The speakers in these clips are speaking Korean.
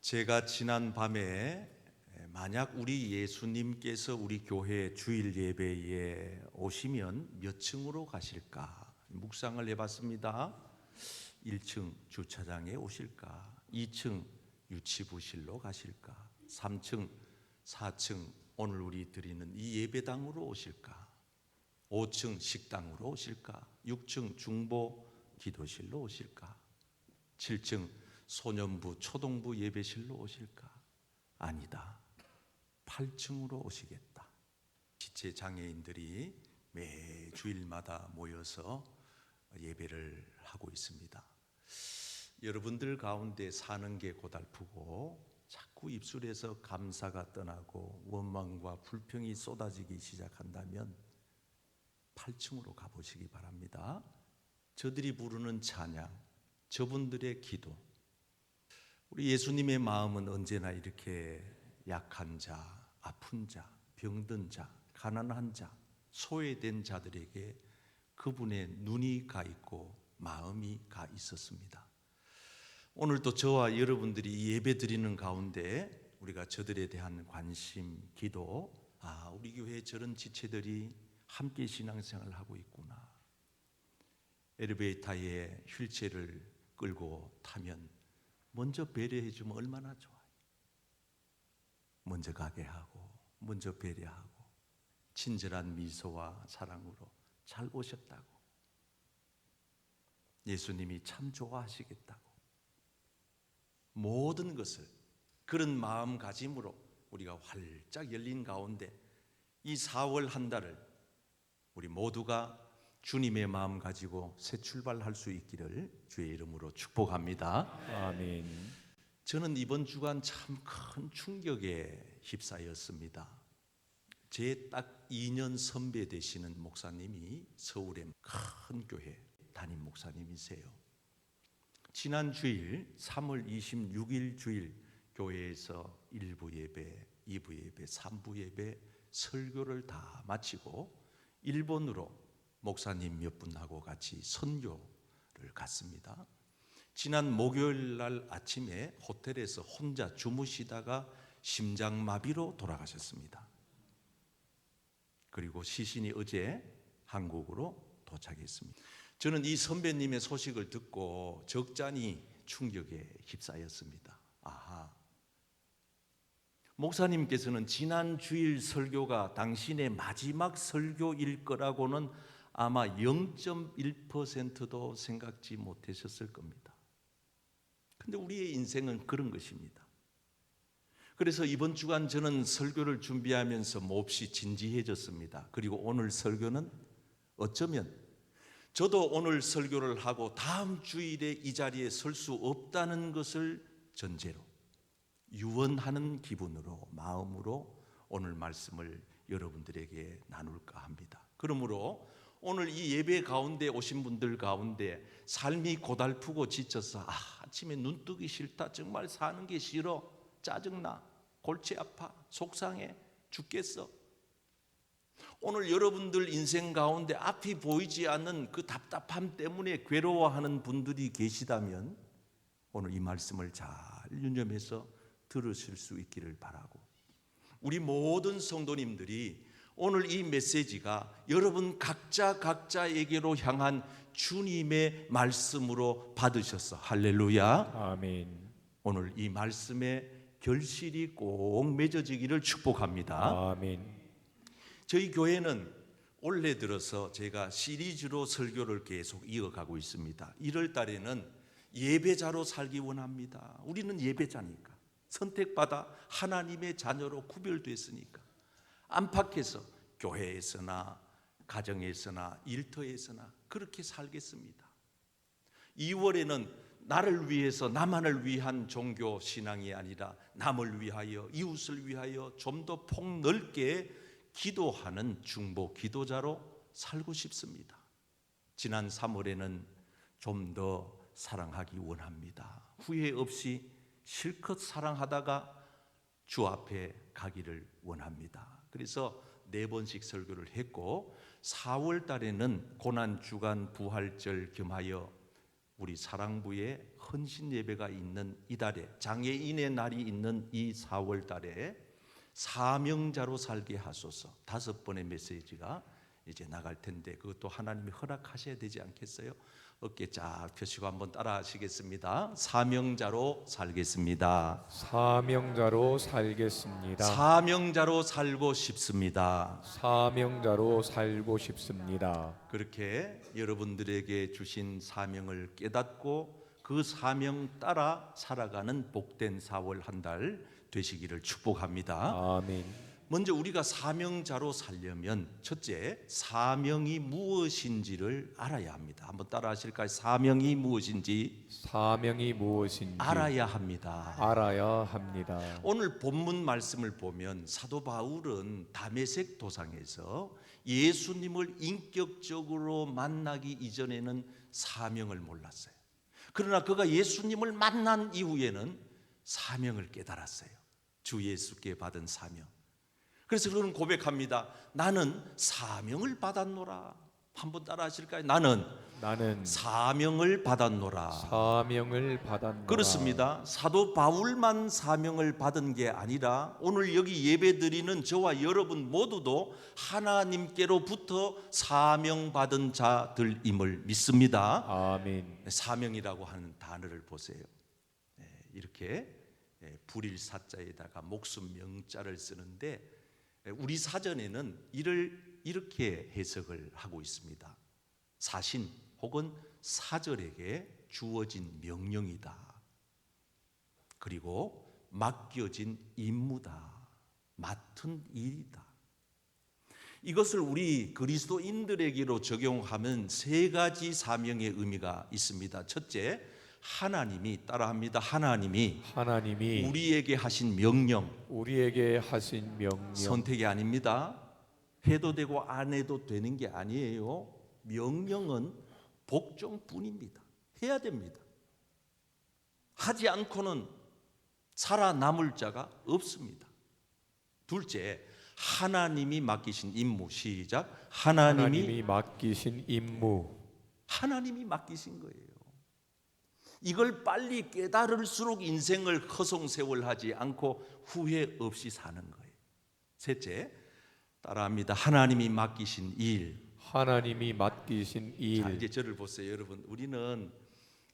제가 지난 밤에 만약 우리 예수님께서 우리 교회 주일 예배에 오시면 몇 층으로 가실까 묵상을 해봤습니다. 1층 주차장에 오실까? 2층 유치부실로 가실까? 3층, 4층 오늘 우리 드리는 이 예배당으로 오실까? 5층 식당으로 오실까? 6층 중보 기도실로 오실까? 7층 소년부 초동부 예배실로 오실까? 아니다. 8층으로 오시겠다. 지체 장애인들이 매 주일마다 모여서 예배를 하고 있습니다. 여러분들 가운데 사는 게 고달프고 자꾸 입술에서 감사가 떠나고 원망과 불평이 쏟아지기 시작한다면 8층으로 가보시기 바랍니다. 저들이 부르는 찬양, 저분들의 기도. 우리 예수님의 마음은 언제나 이렇게 약한 자, 아픈 자, 병든 자, 가난한 자, 소외된 자들에게 그분의 눈이 가 있고 마음이 가 있었습니다. 오늘도 저와 여러분들이 이 예배 드리는 가운데 우리가 저들에 대한 관심, 기도, 아, 우리 교회에 저런 지체들이 함께 신앙생활을 하고 있구나. 엘리베이터에 휠체어를 끌고 타면 먼저 배려해 주면 얼마나 좋아요. 먼저 가게 하고 먼저 배려하고 친절한 미소와 사랑으로 잘 오셨다고 예수님이 참 좋아하시겠다고 모든 것을 그런 마음가짐으로 우리가 활짝 열린 가운데 이 4월 한 달을 우리 모두가 주님의 마음 가지고 새 출발할 수 있기를 주의 이름으로 축복합니다. 아멘. 저는 이번 주간 참 큰 충격에 휩싸였습니다. 제 딱 2년 선배 되시는 목사님이 서울의 큰 교회 담임 목사님이세요. 지난 주일 3월 26일 주일 교회에서 1부 예배, 2부 예배, 3부 예배 설교를 다 마치고 일본으로 목사님 몇 분하고 같이 선교를 갔습니다. 지난 목요일 날 아침에 호텔에서 혼자 주무시다가 심장마비로 돌아가셨습니다. 그리고 시신이 어제 한국으로 도착했습니다. 저는 이 선배님의 소식을 듣고 적잖이 충격에 휩싸였습니다. 아하. 목사님께서는 지난 주일 설교가 당신의 마지막 설교일 거라고는 아마 0.1%도 생각지 못하셨을 겁니다. 근데 우리의 인생은 그런 것입니다. 그래서 이번 주간 저는 설교를 준비하면서 몹시 진지해졌습니다. 그리고 오늘 설교는 어쩌면 저도 오늘 설교를 하고 다음 주일에 이 자리에 설 수 없다는 것을 전제로 유언하는 기분으로 마음으로 오늘 말씀을 여러분들에게 나눌까 합니다. 그러므로 오늘 이 예배 가운데 오신 분들 가운데 삶이 고달프고 지쳐서 아, 아침에 눈 뜨기 싫다. 정말 사는 게 싫어. 짜증나. 골치 아파. 속상해. 죽겠어. 오늘 여러분들 인생 가운데 앞이 보이지 않는 그 답답함 때문에 괴로워하는 분들이 계시다면 오늘 이 말씀을 잘 유념해서 들으실 수 있기를 바라고 우리 모든 성도님들이 오늘 이 메시지가 여러분 각자 각자에게로 향한 주님의 말씀으로 받으셔서 할렐루야. 아멘. 오늘 이 말씀의 결실이 꼭 맺어지기를 축복합니다. 아멘. 저희 교회는 올해 들어서 제가 시리즈로 설교를 계속 이어가고 있습니다. 1월 달에는 예배자로 살기 원합니다. 우리는 예배자니까. 선택받아 하나님의 자녀로 구별됐으니까. 안팎에서 교회에서나 가정에서나 일터에서나 그렇게 살겠습니다. 2월에는 나를 위해서 나만을 위한 종교 신앙이 아니라 남을 위하여 이웃을 위하여 좀 더 폭넓게 기도하는 중보 기도자로 살고 싶습니다. 지난 3월에는 좀 더 사랑하기 원합니다. 후회 없이 실컷 사랑하다가 주 앞에 가기를 원합니다. 그래서 네 번씩 설교를 했고 4월 달에는 고난 주간 부활절 겸하여 우리 사랑부의 헌신 예배가 있는 이달에 장애인의 날이 있는 이 4월 달에 사명자로 살게 하소서. 다섯 번의 메시지가 이제 나갈 텐데 그것도 하나님이 허락하셔야 되지 않겠어요? 어깨 쫙 펴시고 한번 따라 하시겠습니다. 사명자로 살겠습니다. 사명자로 살겠습니다. 사명자로 살고 싶습니다. 사명자로 살고 싶습니다. 그렇게 여러분들에게 주신 사명을 깨닫고 그 사명 따라 살아가는 복된 4월 한 달 되시기를 축복합니다. 아멘. 먼저 우리가 사명자로 살려면 첫째 사명이 무엇인지를 알아야 합니다. 한번 따라 하실까요? 사명이 무엇인지 사명이 무엇인지 알아야 합니다. 알아야 합니다. 오늘 본문 말씀을 보면 사도 바울은 다메섹 도상에서 예수님을 인격적으로 만나기 이전에는 사명을 몰랐어요. 그러나 그가 예수님을 만난 이후에는 사명을 깨달았어요. 주 예수께 받은 사명. 그래서 그는 고백합니다. 나는 사명을 받았노라. 한번 따라 하실까요? 나는 나는 사명을 받았노라. 사명을 받았노라. 그렇습니다. 사도 바울만 사명을 받은 게 아니라 오늘 여기 예배드리는 저와 여러분 모두도 하나님께로부터 사명 받은 자들임을 믿습니다. 아멘. 사명이라고 하는 단어를 보세요. 예, 이렇게 예, 불일 사자에다가 목숨 명자를 쓰는데 예, 우리 사전에는 이를 이렇게 해석을 하고 있습니다. 사신 혹은 사절에게 주어진 명령이다. 그리고 맡겨진 임무다. 맡은 일이다. 이것을 우리 그리스도인들에게로 적용하면 세 가지 사명의 의미가 있습니다. 첫째, 하나님이 따라합니다. 하나님이 하나님이 우리에게 하신 명령, 우리에게 하신 명령 선택이 아닙니다. 해도 되고 안 해도 되는 게 아니에요. 명령은 복종뿐입니다. 해야 됩니다. 하지 않고는 살아남을 자가 없습니다. 둘째, 하나님이 맡기신 임무 시작. 하나님이 하나님이 맡기신 임무 하나님이 맡기신 거예요. 이걸 빨리 깨달을수록 인생을 허송세월하지 않고 후회 없이 사는 거예요. 셋째, 따라합니다. 하나님이 맡기신 일. 하나님이 맡기신 일 자, 이제 저를 보세요, 여러분. 우리는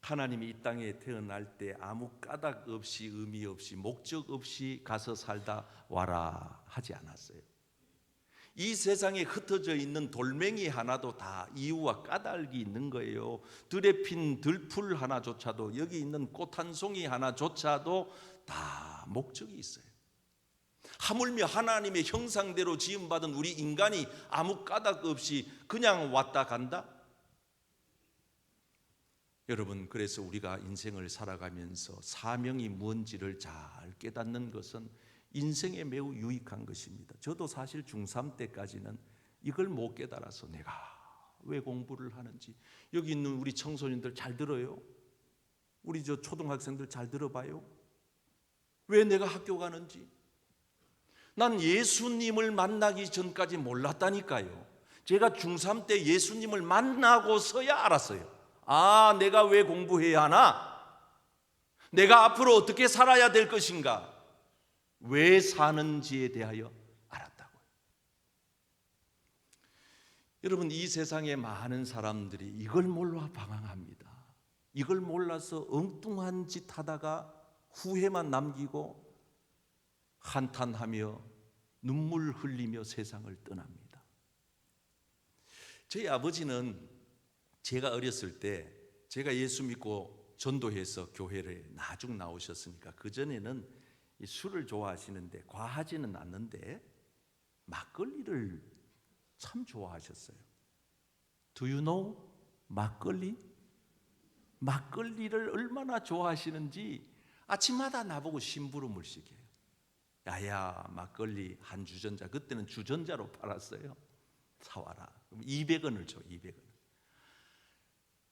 하나님이 이 땅에 태어날 때 아무 까닭 없이 의미 없이 목적 없이 가서 살다 와라 하지 않았어요. 이 세상에 흩어져 있는 돌멩이 하나도 다 이유와 까닭이 있는 거예요. 들에 핀 들풀 하나조차도 여기 있는 꽃 한 송이 하나조차도 다 목적이 있어요. 하물며 하나님의 형상대로 지음받은 우리 인간이 아무 까닭 없이 그냥 왔다 간다? 여러분, 그래서 우리가 인생을 살아가면서 사명이 뭔지를 잘 깨닫는 것은 인생에 매우 유익한 것입니다. 저도 사실 중3 때까지는 이걸 못 깨달아서 내가 왜 공부를 하는지 여기 있는 우리 청소년들 잘 들어요? 우리 저 초등학생들 잘 들어봐요? 왜 내가 학교 가는지? 난 예수님을 만나기 전까지 몰랐다니까요. 제가 중3 때 예수님을 만나고서야 알았어요. 아, 내가 왜 공부해야 하나? 내가 앞으로 어떻게 살아야 될 것인가? 왜 사는지에 대하여 알았다고요. 여러분, 이 세상에 많은 사람들이 이걸 몰라 방황합니다. 이걸 몰라서 엉뚱한 짓 하다가 후회만 남기고 한탄하며 눈물 흘리며 세상을 떠납니다. 저희 아버지는 제가 어렸을 때 제가 예수 믿고 전도해서 교회를 나중 나오셨으니까 그 전에는 술을 좋아하시는데 과하지는 않는데 막걸리를 참 좋아하셨어요. Do you know 막걸리? 막걸리를 얼마나 좋아하시는지 아침마다 나보고 심부름을 시켜요. 야야 막걸리 한 주전자 그때는 주전자로 팔았어요. 사와라. 그럼 200원을 줘 200원.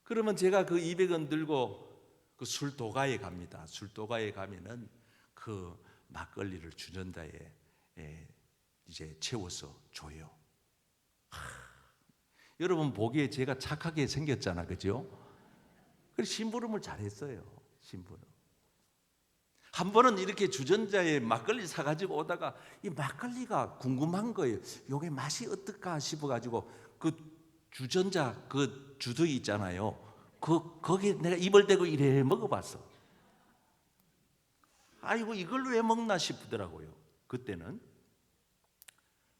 그러면 제가 그 200원 들고 그 술도가에 갑니다. 술도가에 가면은 그 막걸리를 주전자에 예, 이제 채워서 줘요. 하, 여러분 보기에 제가 착하게 생겼잖아, 그죠? 그래서 심부름을 잘했어요. 심부름. 한 번은 이렇게 주전자에 막걸리 사가지고 오다가 이 막걸리가 궁금한 거예요. 요게 맛이 어떨까 싶어가지고 그 주전자 그 주둥이 있잖아요. 그 거기 내가 입을 대고 이래 먹어봤어. 아이고 이걸 왜 먹나 싶더라고요. 그때는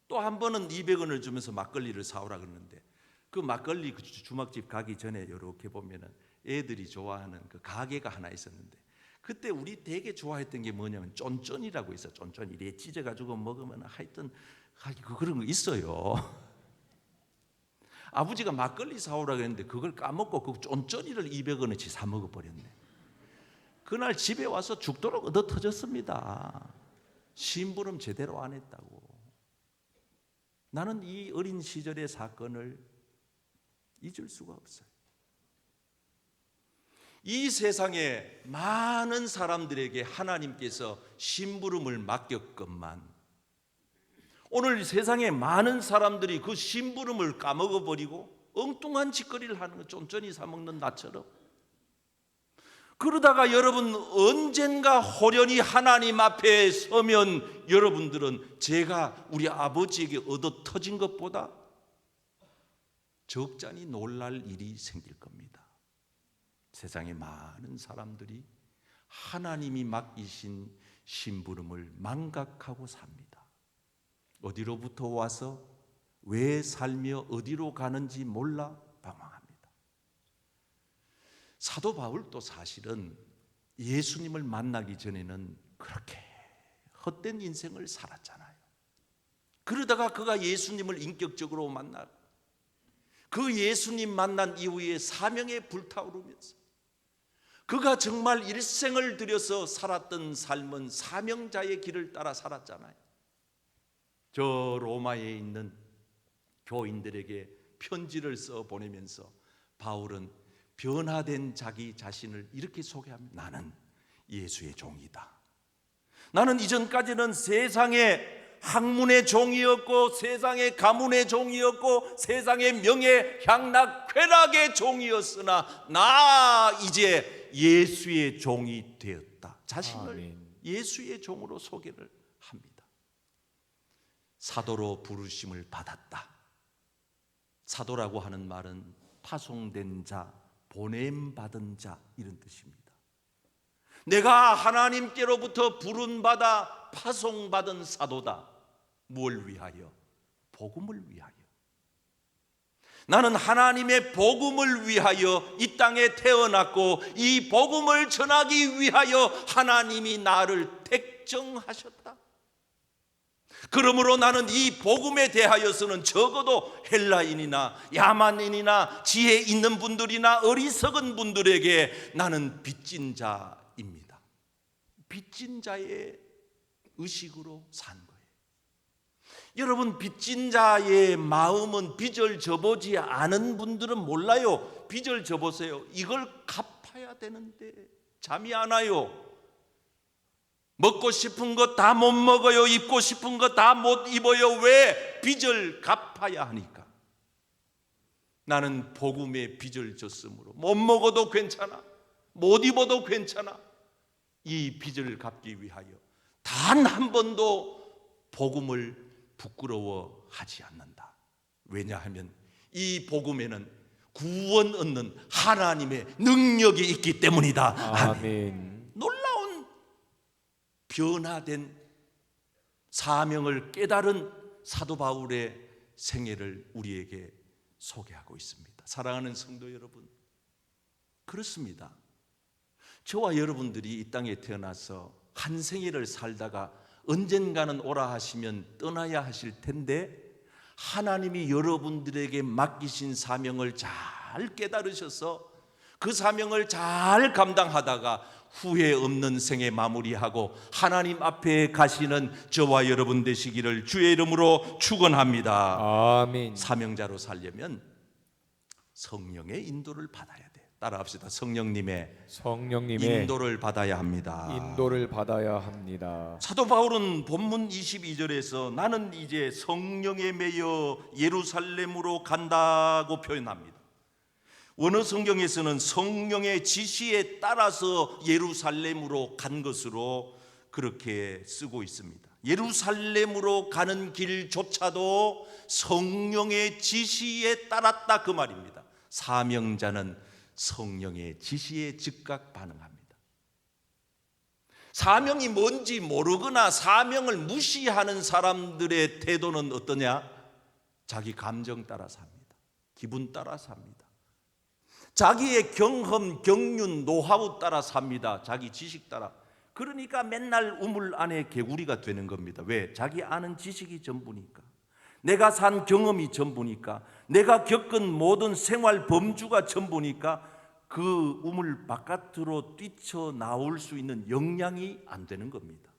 또 한 번은 200원을 주면서 막걸리를 사오라 그러는데 그 막걸리 그 주- 주막집 가기 전에 이렇게 보면은 애들이 좋아하는 그 가게가 하나 있었는데 그때 우리 되게 좋아했던 게 뭐냐면 쫀쫀이라고 있어. 쫀쫀 이래 찢어 가지고 먹으면 하여튼 하- 그 그런 거 있어요. 아버지가 막걸리 사오라 그랬는데 그걸 까먹고 그 쫀쫀이를 200원어치 사 먹어 버렸네. 그날 집에 와서 죽도록 얻어 터졌습니다. 심부름 제대로 안 했다고. 나는 이 어린 시절의 사건을 잊을 수가 없어요. 이 세상에 많은 사람들에게 하나님께서 심부름을 맡겼건만 오늘 세상에 많은 사람들이 그 심부름을 까먹어 버리고 엉뚱한 짓거리를 하는 거 쫀쫀이 사 먹는 나처럼 그러다가 여러분 언젠가 호련히 하나님 앞에 서면 여러분들은 제가 우리 아버지에게 얻어 터진 것보다 적잖이 놀랄 일이 생길 겁니다. 세상에 많은 사람들이 하나님이 맡기신 심부름을 망각하고 삽니다. 어디로부터 와서 왜 살며 어디로 가는지 몰라 방황합니다. 사도 바울도 사실은 예수님을 만나기 전에는 그렇게 헛된 인생을 살았잖아요. 그러다가 그가 예수님을 인격적으로 만나 그 예수님 만난 이후에 사명에 불타오르면서 그가 정말 일생을 들여서 살았던 삶은 사명자의 길을 따라 살았잖아요. 저 로마에 있는 교인들에게 편지를 써 보내면서 바울은 변화된 자기 자신을 이렇게 소개합니다. 나는 예수의 종이다. 나는 이전까지는 세상의 학문의 종이었고 세상의 가문의 종이었고 세상의 명예 향락 쾌락의 종이었으나 나 이제 예수의 종이 되었다. 자신을 아멘. 예수의 종으로 소개를 합니다. 사도로 부르심을 받았다. 사도라고 하는 말은 파송된 자, 보냄 받은 자 이런 뜻입니다. 내가 하나님께로부터 부른 받아 파송 받은 사도다. 뭘 위하여? 복음을 위하여. 나는 하나님의 복음을 위하여 이 땅에 태어났고 이 복음을 전하기 위하여 하나님이 나를 택정하셨다. 그러므로 나는 이 복음에 대하여서는 적어도 헬라인이나 야만인이나 지혜 있는 분들이나 어리석은 분들에게 나는 빚진 자입니다. 빚진 자의 의식으로 산 거예요. 여러분 빚진 자의 마음은 빚을 져보지 않은 분들은 몰라요. 빚을 져보세요. 이걸 갚아야 되는데 잠이 안 와요. 먹고 싶은 거다못 먹어요. 입고 싶은 거다못 입어요. 왜? 빚을 갚아야 하니까. 나는 복음의 빚을 졌으므로 못 먹어도 괜찮아. 못 입어도 괜찮아. 이 빚을 갚기 위하여 단 한 번도 복음을 부끄러워하지 않는다. 왜냐하면 이 복음에는 구원 얻는 하나님의 능력이 있기 때문이다. 아멘. 아멘. 변화된 사명을 깨달은 사도 바울의 생애를 우리에게 소개하고 있습니다. 사랑하는 성도 여러분, 그렇습니다. 저와 여러분들이 이 땅에 태어나서 한 생애를 살다가 언젠가는 오라 하시면 떠나야 하실 텐데 하나님이 여러분들에게 맡기신 사명을 잘 깨달으셔서 그 사명을 잘 감당하다가 후회 없는 생에 마무리하고 하나님 앞에 가시는 저와 여러분 되시기를 주의 이름으로 축원합니다. 아멘. 사명자로 살려면 성령의 인도를 받아야 돼. 따라합시다. 성령님의 성령님의 인도를 받아야 합니다. 인도를 받아야 합니다. 사도 바울은 본문 22절에서 나는 이제 성령에 매여 예루살렘으로 간다고 표현합니다. 원어 성경에서는 성령의 지시에 따라서 예루살렘으로 간 것으로 그렇게 쓰고 있습니다. 예루살렘으로 가는 길조차도 성령의 지시에 따랐다 그 말입니다. 사명자는 성령의 지시에 즉각 반응합니다. 사명이 뭔지 모르거나 사명을 무시하는 사람들의 태도는 어떠냐? 자기 감정 따라 삽니다. 기분 따라 삽니다. 자기의 경험, 경륜, 노하우 따라 삽니다. 자기 지식 따라. 그러니까 맨날 우물 안에 개구리가 되는 겁니다. 왜? 자기 아는 지식이 전부니까. 내가 산 경험이 전부니까. 내가 겪은 모든 생활 범주가 전부니까 그 우물 바깥으로 뛰쳐 나올 수 있는 역량이 안 되는 겁니다.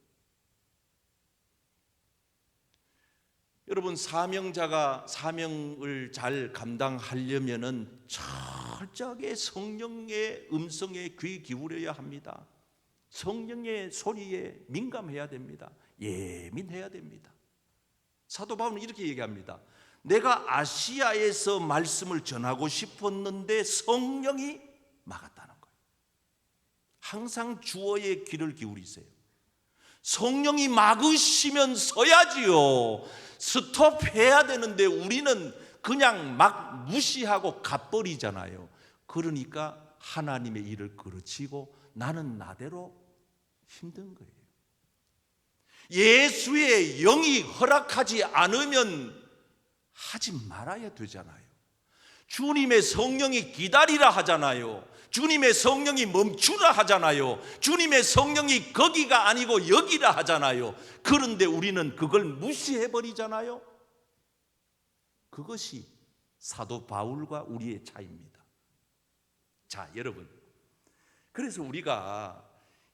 여러분 사명자가 사명을 잘 감당하려면은 철저하게 성령의 음성에 귀 기울여야 합니다. 성령의 소리에 민감해야 됩니다. 예민해야 됩니다. 사도 바울은 이렇게 얘기합니다. 내가 아시아에서 말씀을 전하고 싶었는데 성령이 막았다는 거예요. 항상 주어의 귀를 기울이세요. 성령이 막으시면 서야지요. 스톱해야 되는데 우리는 그냥 막 무시하고 가버리잖아요. 그러니까 하나님의 일을 그르치고 나는 나대로 힘든 거예요. 예수의 영이 허락하지 않으면 하지 말아야 되잖아요. 주님의 성령이 기다리라 하잖아요. 주님의 성령이 멈추라 하잖아요. 주님의 성령이 거기가 아니고 여기라 하잖아요. 그런데 우리는 그걸 무시해 버리잖아요. 그것이 사도 바울과 우리의 차이입니다. 자, 여러분. 그래서 우리가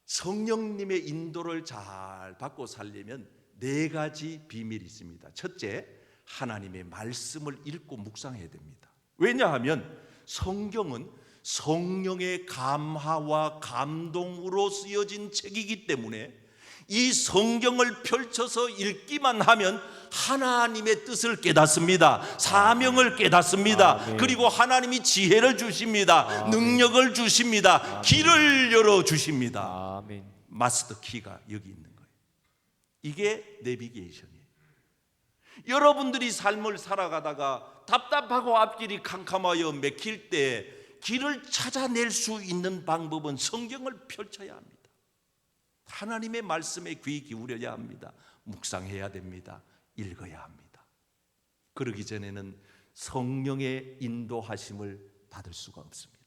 성령님의 인도를 잘 받고 살려면 네 가지 비밀이 있습니다. 첫째, 하나님의 말씀을 읽고 묵상해야 됩니다. 왜냐하면 성경은 성령의 감화와 감동으로 쓰여진 책이기 때문에 이 성경을 펼쳐서 읽기만 하면 하나님의 뜻을 깨닫습니다. 사명을 깨닫습니다. 아멘. 그리고 하나님이 지혜를 주십니다. 능력을 주십니다. 길을 열어 주십니다. 아멘. 마스터 키가 여기 있는 거예요. 이게 내비게이션이에요. 여러분들이 삶을 살아가다가 답답하고 앞길이 캄캄하여 맥힐 때 길을 찾아낼 수 있는 방법은 성경을 펼쳐야 합니다. 하나님의 말씀에 귀 기울여야 합니다. 묵상해야 됩니다. 읽어야 합니다. 그러기 전에는 성령의 인도하심을 받을 수가 없습니다.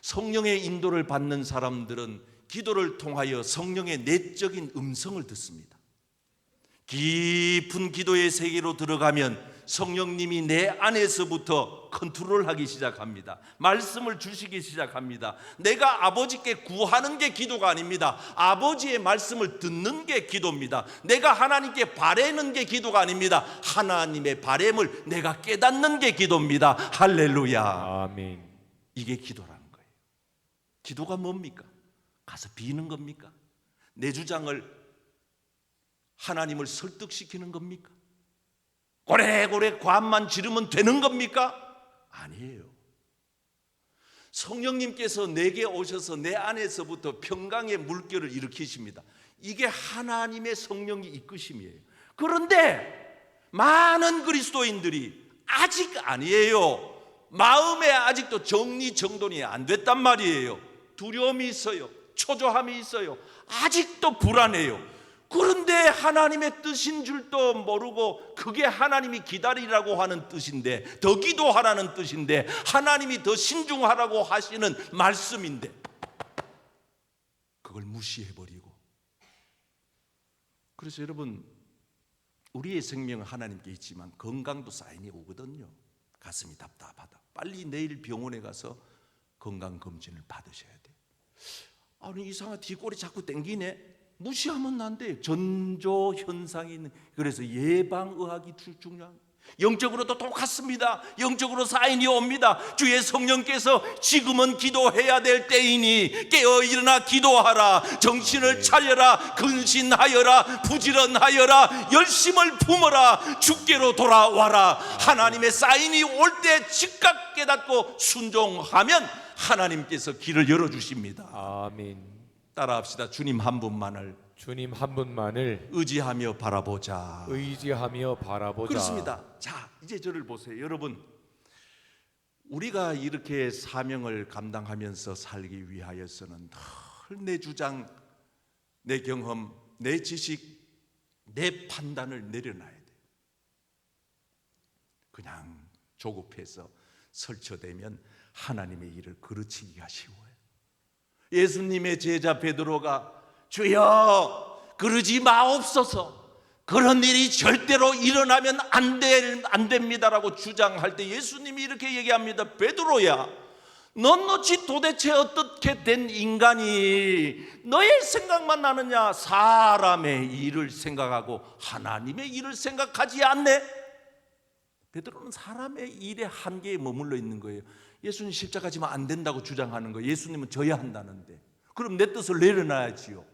성령의 인도를 받는 사람들은 기도를 통하여 성령의 내적인 음성을 듣습니다. 깊은 기도의 세계로 들어가면 성령님이 내 안에서부터 컨트롤하기 시작합니다. 말씀을 주시기 시작합니다. 내가 아버지께 구하는 게 기도가 아닙니다. 아버지의 말씀을 듣는 게 기도입니다. 내가 하나님께 바라는 게 기도가 아닙니다. 하나님의 바램을 내가 깨닫는 게 기도입니다. 할렐루야. 아멘. 이게 기도라는 거예요. 기도가 뭡니까? 가서 비는 겁니까? 내 주장을 하나님을 설득시키는 겁니까? 고래고래 관만 지르면 되는 겁니까? 아니에요. 성령님께서 내게 오셔서 내 안에서부터 평강의 물결을 일으키십니다. 이게 하나님의 성령이 이끄심이에요. 그런데 많은 그리스도인들이 아직 아니에요. 마음에 아직도 정리정돈이 안 됐단 말이에요. 두려움이 있어요. 초조함이 있어요. 아직도 불안해요. 그런데 하나님의 뜻인 줄도 모르고 그게 하나님이 기다리라고 하는 뜻인데 더 기도하라는 뜻인데 하나님이 더 신중하라고 하시는 말씀인데 그걸 무시해 버리고 그래서 여러분 우리의 생명은 하나님께 있지만 건강도 사인이 오거든요. 가슴이 답답하다. 빨리 내일 병원에 가서 건강 검진을 받으셔야 돼요. 아니 이상한 뒷골이 자꾸 땡기네. 무시하면 안 돼요. 전조 현상이 있는 그래서 예방 의학이 주- 중요한 영적으로도 똑같습니다. 영적으로 사인이 옵니다. 주의 성령께서 지금은 기도해야 될 때이니 깨어 일어나 기도하라. 정신을 차려라. 근신하여라. 부지런하여라. 열심을 품어라. 주께로 돌아와라. 하나님의 사인이 올 때 즉각 깨닫고 순종하면 하나님께서 길을 열어 주십니다. 아멘. 따라합시다. 주님 한 분만을 주님 한 분만을 의지하며 바라보자. 의지하며 바라보자. 그렇습니다. 자, 이제 저를 보세요. 여러분, 우리가 이렇게 사명을 감당하면서 살기 위하여서는 늘 내 주장, 내 경험, 내 지식, 내 판단을 내려놔야 돼. 그냥 조급해서 설쳐대면 하나님의 일을 그르치기가 쉬워요. 예수님의 제자 베드로가 주여 그러지 마옵소서. 그런 일이 절대로 일어나면 안, 될, 안 됩니다라고 주장할 때 예수님이 이렇게 얘기합니다 베드로야 넌 어찌 도대체 어떻게 된 인간이 너의 생각만 나느냐? 사람의 일을 생각하고 하나님의 일을 생각하지 않네 베드로는 사람의 일의 한계에 머물러 있는 거예요. 예수님 십자가 지면 안 된다고 주장하는 거예요. 예수님은 져야 한다는데. 그럼 내 뜻을 내려놔야지요.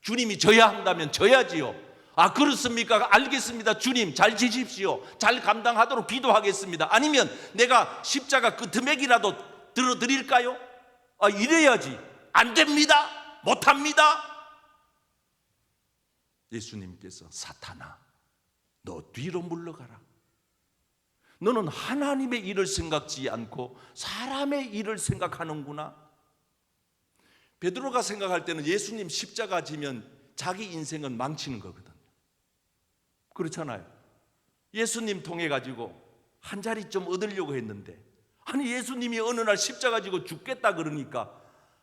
주님이 져야 한다면 져야지요. 아 그렇습니까? 알겠습니다. 주님 잘 지십시오. 잘 감당하도록 기도하겠습니다. 아니면 내가 십자가 그 금액이라도 들어드릴까요? 아 이래야지. 안 됩니다. 못합니다. 예수님께서 사탄아 너 뒤로 물러가라. 너는 하나님의 일을 생각지 않고 사람의 일을 생각하는구나. 베드로가 생각할 때는 예수님 십자가 지면 자기 인생은 망치는 거거든. 그렇잖아요. 예수님 통해 가지고 한 자리 좀 얻으려고 했는데 아니 예수님이 어느 날 십자가 지고 죽겠다 그러니까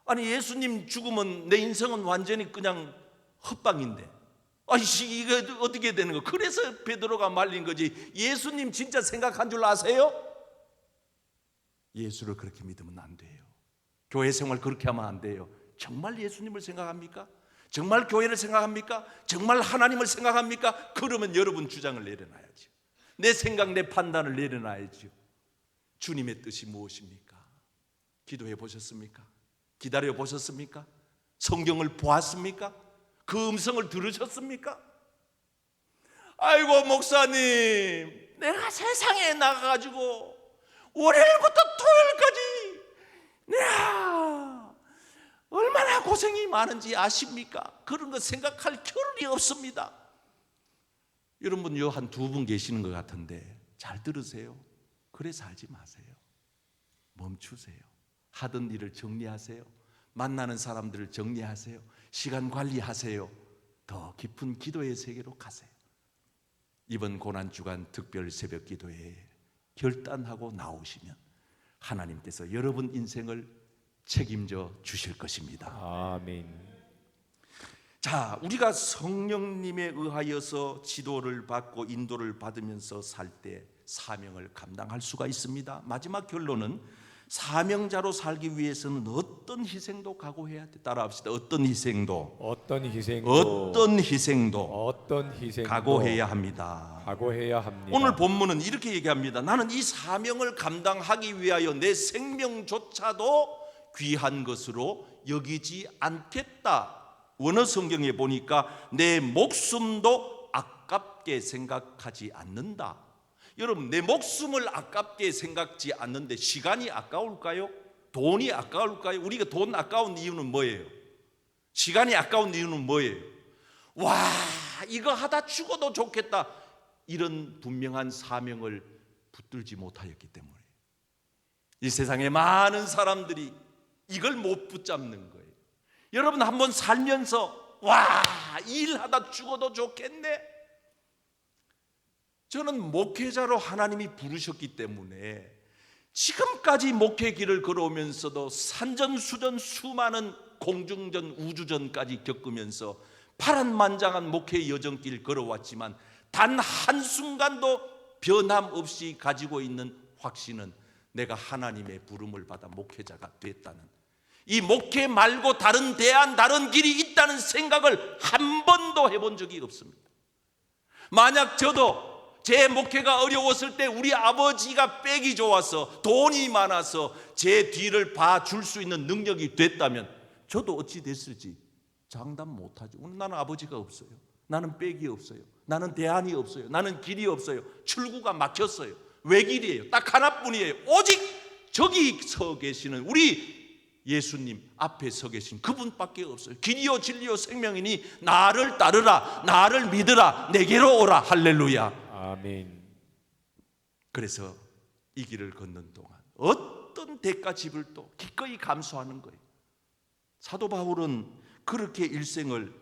아니 예수님 죽으면 내 인생은 완전히 그냥 헛방인데 아이씨 이거 어떻게 되는 거? 그래서 베드로가 말린 거지. 예수님 진짜 생각한 줄 아세요? 예수를 그렇게 믿으면 안 돼요. 교회 생활 그렇게 하면 안 돼요. 정말 예수님을 생각합니까? 정말 교회를 생각합니까? 정말 하나님을 생각합니까? 그러면 여러분 주장을 내려놔야죠. 내 생각, 내 판단을 내려놔야죠. 주님의 뜻이 무엇입니까? 기도해 보셨습니까? 기다려 보셨습니까? 성경을 보았습니까? 그 음성을 들으셨습니까? 아이고 목사님, 내가 세상에 나가가지고 월요일부터 토요일까지 내가 얼마나 고생이 많은지 아십니까? 그런 거 생각할 겨를이 없습니다. 여러분 요 한 두 분 계시는 것 같은데 잘 들으세요. 그래 살지 마세요. 멈추세요. 하던 일을 정리하세요. 만나는 사람들을 정리하세요. 시간 관리하세요. 더 깊은 기도의 세계로 가세요. 이번 고난 주간 특별 새벽 기도에 결단하고 나오시면 하나님께서 여러분 인생을 책임져 주실 것입니다. 아멘. 자, 우리가 성령님에 의하여서 지도를 받고 인도를 받으면서 살 때 사명을 감당할 수가 있습니다. 마지막 결론은 사명자로 살기 위해서는 어떤 희생도 각오해야 돼. 따라합시다. 어떤 희생도 어떤 희생도 어떤 희생도 어떤 희생도 각오해야 합니다. 각오해야 합니다. 오늘 본문은 이렇게 얘기합니다. 나는 이 사명을 감당하기 위하여 내 생명조차도 귀한 것으로 여기지 않겠다. 원어 성경에 보니까 내 목숨도 아깝게 생각하지 않는다. 여러분, 내 목숨을 아깝게 생각지 않는데 시간이 아까울까요? 돈이 아까울까요? 우리가 돈 아까운 이유는 뭐예요? 시간이 아까운 이유는 뭐예요? 와, 이거 하다 죽어도 좋겠다. 이런 분명한 사명을 붙들지 못하였기 때문에 이 세상에 많은 사람들이 이걸 못 붙잡는 거예요. 여러분 한번 살면서 와, 일하다 죽어도 좋겠네. 저는 목회자로 하나님이 부르셨기 때문에 지금까지 목회 길을 걸어오면서도 산전수전 수많은 공중전 우주전까지 겪으면서 파란만장한 목회 여정길 걸어왔지만 단 한순간도 변함없이 가지고 있는 확신은 내가 하나님의 부름을 받아 목회자가 됐다는 이 목회 말고 다른 대안 다른 길이 있다는 생각을 한 번도 해본 적이 없습니다. 만약 저도 제 목회가 어려웠을 때 우리 아버지가 빽이 좋아서 돈이 많아서 제 뒤를 봐줄 수 있는 능력이 됐다면 저도 어찌 됐을지 장담 못하죠. 나는 아버지가 없어요. 나는 빽이 없어요. 나는 대안이 없어요. 나는 길이 없어요. 출구가 막혔어요. 외길이에요. 딱 하나뿐이에요. 오직 저기 서 계시는 우리 예수님 앞에 서 계신 그분밖에 없어요. 길이요 진리요 생명이니 나를 따르라. 나를 믿으라. 내게로 오라. 할렐루야. 아멘. 그래서 이 길을 걷는 동안 어떤 대가 지불도 기꺼이 감수하는 거예요. 사도 바울은 그렇게 일생을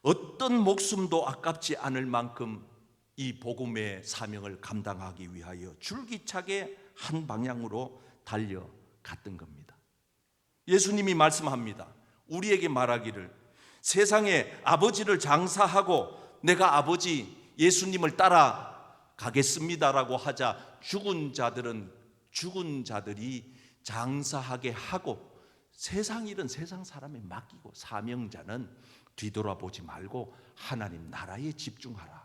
어떤 목숨도 아깝지 않을 만큼 이 복음의 사명을 감당하기 위하여 줄기차게 한 방향으로 달려갔던 겁니다. 예수님이 말씀합니다. 우리에게 말하기를 세상에 아버지를 장사하고 내가 아버지 예수님을 따라 가겠습니다라고 하자 죽은 자들은 죽은 자들이 장사하게 하고 세상 일은 세상 사람에 맡기고 사명자는 뒤돌아보지 말고 하나님 나라에 집중하라.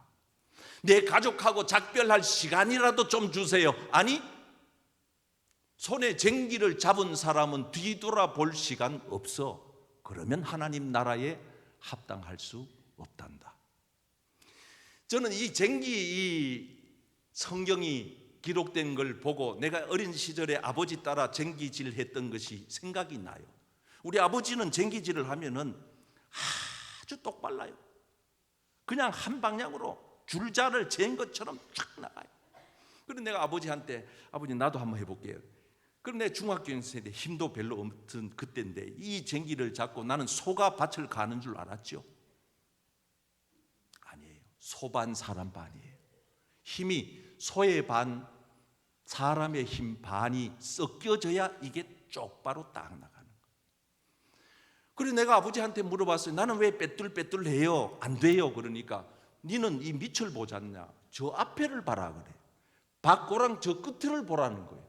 내 가족하고 작별할 시간이라도 좀 주세요. 아니 손에 쟁기를 잡은 사람은 뒤돌아볼 시간 없어. 그러면 하나님 나라에 합당할 수 없단다. 저는 이 쟁기 이 성경이 기록된 걸 보고 내가 어린 시절에 아버지 따라 쟁기질 했던 것이 생각이 나요. 우리 아버지는 쟁기질을 하면은 아주 똑발라요. 그냥 한 방향으로 줄자를 잰 것처럼 쫙 나가요. 그래서 내가 아버지한테 아버지 나도 한번 해볼게요. 그럼 내 중학교 인생인데 힘도 별로 없던 그때인데 이 쟁기를 잡고 나는 소가 밭을 가는 줄 알았죠. 소반 사람 반이에요. 힘이 소의 반, 사람의 힘 반이 섞여져야 이게 쪽바로 딱 나가는 거예요. 그래서 내가 아버지한테 물어봤어요. 나는 왜 빼뚤빼뚤해요? 안 돼요. 그러니까 니는 이 밑을 보잖냐. 저 앞에를 봐라 그래. 밖고랑 저 끝을 보라는 거예요.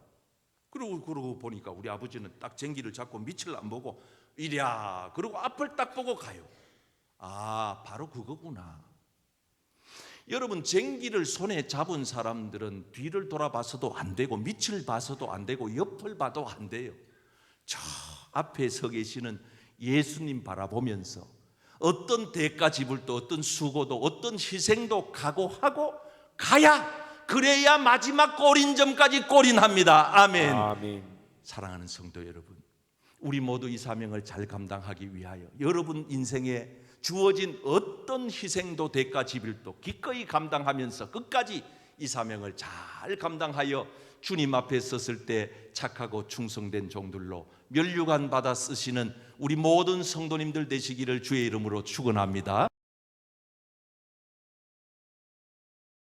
그러고 그러고 보니까 우리 아버지는 딱 쟁기를 잡고 밑을 안 보고 이랴 그리고 앞을 딱 보고 가요. 아 바로 그거구나. 여러분 쟁기를 손에 잡은 사람들은 뒤를 돌아봐서도 안 되고 밑을 봐서도 안 되고 옆을 봐도 안 돼요. 저 앞에 서 계시는 예수님 바라보면서 어떤 대가 지불도 어떤 수고도 어떤 희생도 각오하고 가야 그래야 마지막 골인점까지 골인합니다. 아멘. 아멘. 사랑하는 성도 여러분, 우리 모두 이 사명을 잘 감당하기 위하여 여러분 인생에 주어진 어떤 희생도 대가 지불도 기꺼이 감당하면서 끝까지 이 사명을 잘 감당하여 주님 앞에 섰을 때 착하고 충성된 종들로 면류관 받아 쓰시는 우리 모든 성도님들 되시기를 주의 이름으로 축원합니다.